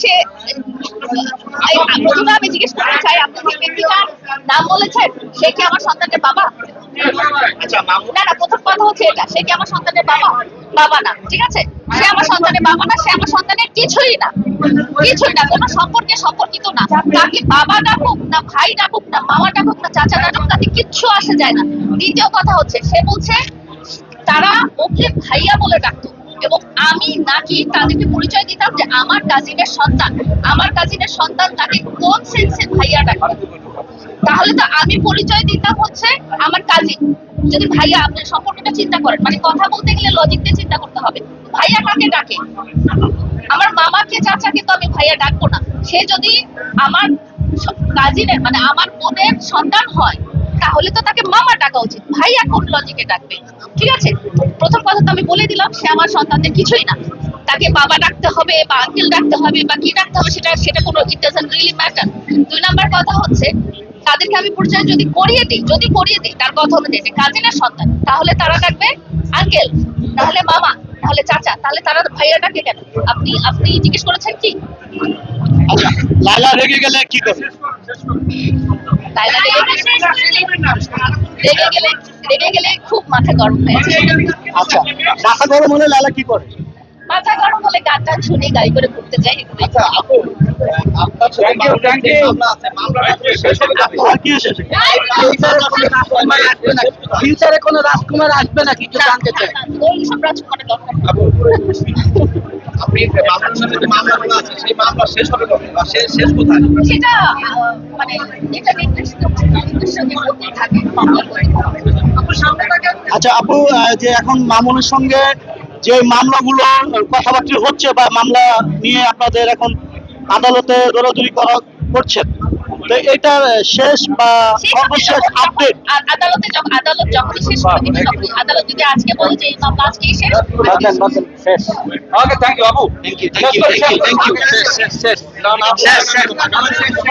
সে প্রথমে আমি জিজ্ঞেস করতে চাই আপনি যে ব্যক্তিটার নাম বলেছেন? সে কি আমার সন্তানের বাবা? আচ্ছা না না প্রথম কথা হচ্ছে এটা সে কি আমার সন্তানের বাবা? বাবা না ঠিক আছে? সে আমার সন্তানের বাবা না সে আমার সন্তানের কিছুই না। কিছুই না কোনো সম্পর্কে সম্পর্কিত না। তাকে বাবা ডাকুক না ভাই ডাকুক না মামা ডাকুক না চাচা ডাকুক তাতে কিচ্ছু আসে যায় না। দ্বিতীয় কথা হচ্ছে সে বলছে তারা ওকে ভাইয়া বলে ডাকতো। আমি নাকি তাদেরকে পরিচয় দিতাম যে আমার কাজিনের সন্তান। আমার কাজিনের সন্তান তাকে কোন সেন্সে ভাইয়া ডাকবে তাহলে তো আমি পরিচয় দিতাম হচ্ছে আমার কাজিন যদি ভাইয়া আপনার সম্পর্কটা চিন্তা করেন মানে কথা বলতে গেলে লজিক দিয়ে চিন্তা করতে হবে। ভাইয়া কাকে ডাকে? আমার মামাকে, চাচাকে তো আমি ভাইয়া ডাকবো না। সে যদি আমার কাজিনের মানে আমার বোনের সন্তান হয় তাহলে তো তাকে মামা ডাকা উচিত। ভাইয়া কোন লজিকে ডাকবে? ঠিক আছে? প্রথম কথা তো আমি বলে দিলাম, সে আমার সন্তানদের কিছুই না। তাকে বাবা ডাকতে হবে বা আঙ্কেল ডাকতে হবে বা কি ডাকতে হবে, সেটা সেটা কোনো ইট ডাজন্ট রিয়েলি ম্যাটার দুই নাম্বার কথা হচ্ছে, তাদেরকে আমি পরিচয় যদি করিয়ে দিই, যদি করিয়ে দিই, তার কথা অনুযায়ী যে কাজিনের সন্তান, তাহলে তারা ডাকবে আঙ্কেল তাহলে মামা, তাহলে চাচা, তাহলে তারা ভাইয়া ডাকে কেন? আপনি আপনি জিজ্ঞেস করেছেন কি? আচ্ছা লালা রেগে গেলে কি করে লাইলা রেগে গেলে রেগে গেলে খুব মাথা গরম হয়ে যায়। আচ্ছা মাথা গরম হলে লালা কি করে? মাথা গরম হলে গাটা শুনে গাড়ি করে ঘুরতে এগুলোই। আচ্ছা আপু ফিউচারে কোনো রাজকুমার আসবে নাকি একটু জানতে চাই। আপনি আছে সেই মামলা শেষ হবে বা শেষ কোথায়? সেটা মানে এটা নির্দিষ্ট থাকে। আচ্ছা আপু যে এখন মামুনের সঙ্গে যে মামলাগুলো কথাবার্তা হচ্ছে বা মামলা নিয়ে আপনাদের এখন আদালতে দৌড়াদৌড়ি করা করছেন। তো এটা শেষ বা সর্বশেষ আপডেট? আদালতে যখন আদালত যখন শেষ আদালত যদি আজকে বলে যে এই মামলা আজকে শেষ? শেষ। Okay thank you Abu thank you thank you thank you শেষ শেষ শেষ না না শেষ শেষ